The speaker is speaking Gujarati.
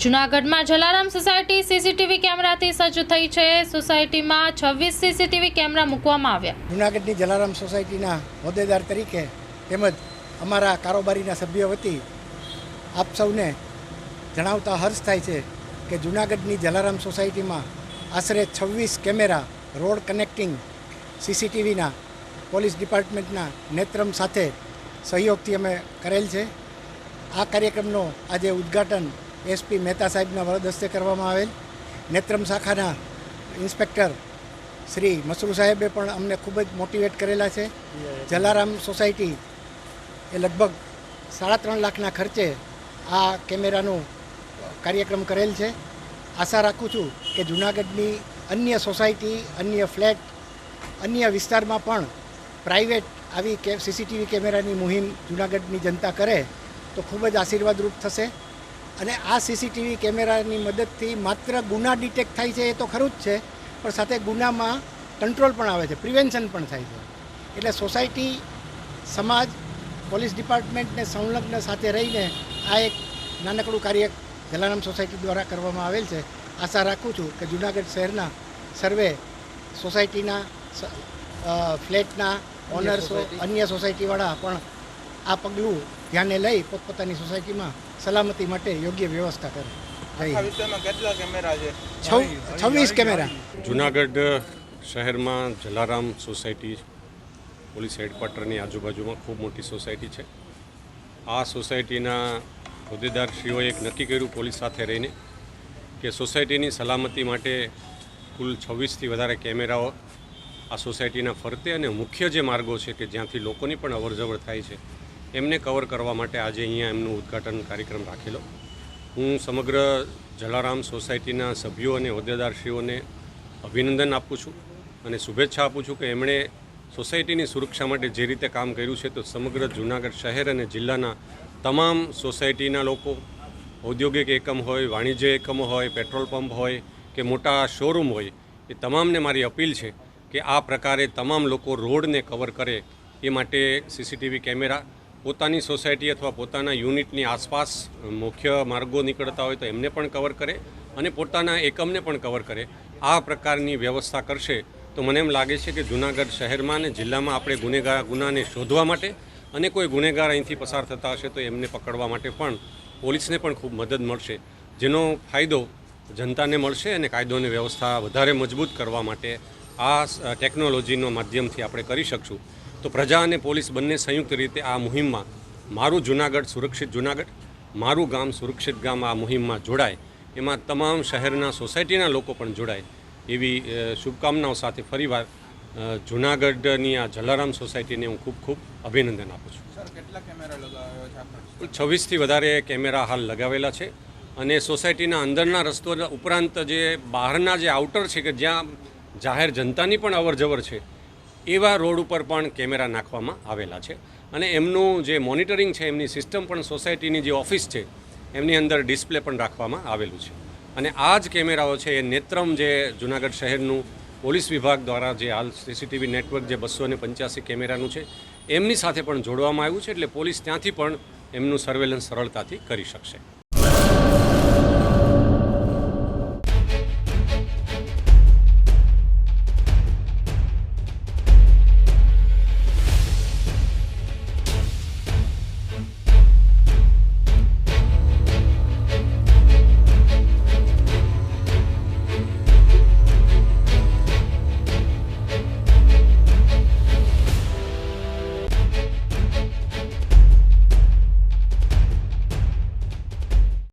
જુનાગઢમાં જલારામ સોસાયટી સીસીટીવી કેમેરાથી સજ્જ થઈ છે. સોસાયટીમાં છવ્વીસ સીસીટીવી કેમેરા મૂકવામાં આવ્યા. જૂનાગઢની જલારામ સોસાયટીના હોદ્દેદાર તરીકે તેમજ અમારા કારોબારીના સભ્યો વતી આપ સૌને જણાવતા હર્ષ થાય છે કે જૂનાગઢની જલારામ સોસાયટીમાં આશરે છવ્વીસ કેમેરા રોડ કનેક્ટિંગ સીસીટીવીના પોલીસ ડિપાર્ટમેન્ટના નેત્રમ સાથે સહયોગથી અમે કરેલ છે. આ કાર્યક્રમનો આજે ઉદ્ઘાટન એસપી મહેતા સાહેબના વરદ હસ્તે કરવામાં આવેલ. નેત્રમ શાખાના ઇન્સ્પેક્ટર શ્રી મસરૂ સાહેબે પણ અમને ખૂબ જ મોટિવેટ કરેલા છે. જલારામ સોસાયટી એ લગભગ સાડા ત્રણ લાખના ખર્ચે આ કેમેરાનું કાર્યક્રમ કરેલ છે. આશા રાખું છું કે જૂનાગઢની અન્ય સોસાયટી, અન્ય ફ્લેટ, અન્ય વિસ્તારમાં પણ પ્રાઇવેટ આવી કે સીસીટીવી કેમેરાની મુહિમ જૂનાગઢની જનતા કરે તો ખૂબ જ આશીર્વાદરૂપ થશે. અને આ સીસીટીવી કેમેરાની મદદથી માત્ર ગુના ડિટેક્ટ થાય છે એ તો ખરું જ છે પણ સાથે ગુનામાં કંટ્રોલ પણ આવે છે પ્રિવેન્શન પણ થાય છે. એટલે સોસાયટી સમાજ પોલીસ ડિપાર્ટમેન્ટને સંલગ્ન સાથે રહીને આ એક નાનકડું કાર્ય જલારામ સોસાયટી દ્વારા કરવામાં આવેલ છે. આશા રાખું છું કે જુનાગઢ શહેરના સર્વે સોસાયટીના ફ્લેટના ઓનર્સો અન્ય સોસાયટીવાળા પણ આ પગલું ધ્યાને લઈ પોતપોતાની સોસાયટીમાં સલામતી માટે યોગ્ય વ્યવસ્થા કરે. છવ્વીસ કેમેરા. જુનાગઢ શહેરમાં જલારામ સોસાયટી પોલીસ હેડક્વાર્ટરની આજુબાજુમાં ખૂબ મોટી સોસાયટી છે. આ સોસાયટીના હોદ્દેદારશ્રીઓએ એક નક્કી કર્યું પોલીસ સાથે રહીને કે સોસાયટીની સલામતી માટે કુલ છવ્વીસથી વધારે કેમેરાઓ આ સોસાયટીના ફરતે અને મુખ્ય જે માર્ગો છે કે જ્યાંથી લોકોની પણ અવરજવર થાય છે એમને કવર કરવા માટે આજે અહીંયા એમનું ઉદ્ઘાટન કાર્યક્રમ રાખેલો. હું સમગ્ર જલારામ સોસાયટીના સભ્યો અને હોદ્દેદારશ્રીઓને અભિનંદન આપું છું અને શુભેચ્છા આપું છું કે એમણે સોસાયટીની સુરક્ષા માટે જે રીતે કામ કર્યું છે તો સમગ્ર જૂનાગઢ શહેર અને જિલ્લાના તમામ સોસાયટીના લોકો, ઔદ્યોગિક એકમ હોય, વાણિજ્ય એકમો હોય, પેટ્રોલ પંપ હોય કે મોટા શોરૂમ હોય, એ તમામને મારી અપીલ છે કે આ પ્રકારે તમામ લોકો રોડને કવર કરે એ માટે સીસીટીવી કેમેરા પોતાની સોસાયટી અથવા પોતાના યુનિટની આસપાસ મુખ્ય માર્ગો નીકળતા હોય તો એમને પણ કવર કરે અને પોતાના એકમને પણ કવર કરે. આ પ્રકારની વ્યવસ્થા કરશે તો મને એમ લાગે છે કે જૂનાગઢ શહેરમાં અને જિલ્લામાં આપણે ગુનેગાર ગુનાને શોધવા માટે અને કોઈ ગુનેગાર અહીંથી પસાર થતા હશે તો એમને પકડવા માટે પણ પોલીસને પણ ખૂબ મદદ મળશે. જેનો ફાયદો જનતાને મળશે અને કાયદો અને વ્યવસ્થા વધારે મજબૂત કરવા માટે આ ટેકનોલોજીનો માધ્યમથી આપણે કરી શકશું. તો પ્રજા અને પોલીસ બંને સંયુક્ત રીતે આ મુહિમમાં મારું જુનાગઢ સુરક્ષિત જુનાગઢ મારું ગામ સુરક્ષિત ગામ આ મુહિમમાં જોડાય. એમાં તમામ શહેરના સોસાયટીના લોકો પણ જોડાય. એવી શુભકામનાઓ સાથે ફરીવાર જૂનાગઢની આ જલારામ સોસાયટીને હું ખૂબ ખૂબ અભિનંદન આપું છું. કેટલા કેમેરા લગાવ્યો છે આખા કુલ છવ્વીસથી વધારે કેમેરા હાલ લગાવેલા છે અને સોસાયટીના અંદરના રસ્તો ઉપરાંત જે બહારના જે આઉટર છે કે જ્યાં જાહેર જનતાની પણ અવરજવર છે એવા રોડ ઉપર પણ કેમેરા નાખવામાં આવેલા છે. અને એમનું જે મોનિટરિંગ છે, એમની સિસ્ટમ પણ સોસાયટીની જે ઓફિસ છે, એમની અંદર ડિસ્પ્લે પણ રાખવામાં આવેલું છે. અને આ જ કેમેરાઓ છે, એ નેત્રમ જે જુનાગઢ શહેરનું પોલીસ વિભાગ દ્વારા જે હાલ સીસીટીવી નેટવર્ક જે બસો ને પંચ્યાસી કેમેરાનું છે, એમની સાથે પણ જોડવામાં આવ્યું છે, એટલે પોલીસ ત્યાંથી પણ એમનું સર્વેલન્સ સરળતાથી કરી શકશે.